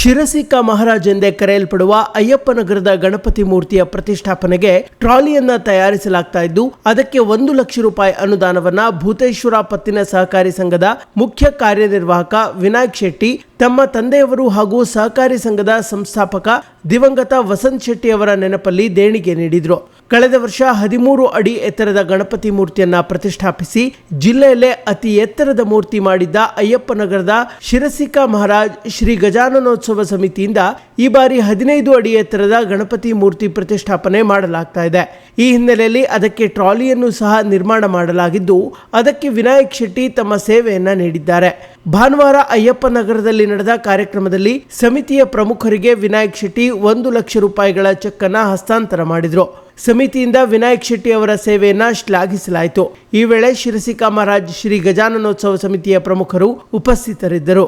ಶಿರಸಿಕ ಮಹಾರಾಜ್ ಎಂದೇ ಕರೆಯಲ್ಪಡುವ ಅಯ್ಯಪ್ಪನಗರದ ಗಣಪತಿ ಮೂರ್ತಿಯ ಪ್ರತಿಷ್ಠಾಪನೆಗೆ ಟ್ರಾಲಿಯನ್ನ ತಯಾರಿಸಲಾಗ್ತಾ ಇದ್ದು, ಅದಕ್ಕೆ ಒಂದು ಲಕ್ಷ ರೂಪಾಯಿ ಅನುದಾನವನ್ನ ಭೂತೇಶ್ವರ ಪತ್ತಿನ ಸಹಕಾರಿ ಸಂಘದ ಮುಖ್ಯ ಕಾರ್ಯನಿರ್ವಾಹಕ ವಿನಾಯಕ್ ಶೆಟ್ಟಿ, ತಮ್ಮ ತಂದೆಯವರು ಹಾಗೂ ಸಹಕಾರಿ ಸಂಘದ ಸಂಸ್ಥಾಪಕ ದಿವಂಗತ ವಸಂತ್ ಶೆಟ್ಟಿ ಅವರ ನೆನಪಲ್ಲಿ ದೇಣಿಗೆ ನೀಡಿದರು. ಕಳೆದ ವರ್ಷ ಹದಿಮೂರು ಅಡಿ ಎತ್ತರದ ಗಣಪತಿ ಮೂರ್ತಿಯನ್ನ ಪ್ರತಿಷ್ಠಾಪಿಸಿ ಜಿಲ್ಲೆಯಲ್ಲೇ ಅತಿ ಎತ್ತರದ ಮೂರ್ತಿ ಮಾಡಿದ್ದ ಅಯ್ಯಪ್ಪನಗರದ ಶಿರಸಿಕಾ ಮಹಾರಾಜ್ ಶ್ರೀ ಗಜಾನನೋತ್ಸವ ಸಮಿತಿಯಿಂದ ಈ ಬಾರಿ ಹದಿನೈದು ಅಡಿ ಎತ್ತರದ ಗಣಪತಿ ಮೂರ್ತಿ ಪ್ರತಿಷ್ಠಾಪನೆ ಮಾಡಲಾಗ್ತಾ ಇದೆ. ಈ ಹಿನ್ನೆಲೆಯಲ್ಲಿ ಅದಕ್ಕೆ ಟ್ರಾಲಿಯನ್ನು ಸಹ ನಿರ್ಮಾಣ ಮಾಡಲಾಗಿದ್ದು, ಅದಕ್ಕೆ ವಿನಾಯಕ್ ಶೆಟ್ಟಿ ತಮ್ಮ ಸೇವೆಯನ್ನ ನೀಡಿದ್ದಾರೆ. ಭಾನುವಾರ ಅಯ್ಯಪ್ಪ ನಗರದಲ್ಲಿ ನಡೆದ ಕಾರ್ಯಕ್ರಮದಲ್ಲಿ ಸಮಿತಿಯ ಪ್ರಮುಖರಿಗೆ ವಿನಾಯಕ್ ಶೆಟ್ಟಿ ಒಂದು ಲಕ್ಷ ರೂಪಾಯಿಗಳ ಚೆಕ್ ಅನ್ನ ಹಸ್ತಾಂತರ ಮಾಡಿದ್ರು. ಸಮಿತಿಯಿಂದ ವಿನಾಯಕ್ ಶೆಟ್ಟಿ ಅವರ ಸೇವೆಯನ್ನ ಶ್ಲಾಘಿಸಲಾಯಿತು. ಈ ವೇಳೆ ಶಿರಸಿ ಕಾಮರಾಜ್ ಶ್ರೀ ಗಜಾನನೋತ್ಸವ ಸಮಿತಿಯ ಪ್ರಮುಖರು ಉಪಸ್ಥಿತರಿದ್ದರು.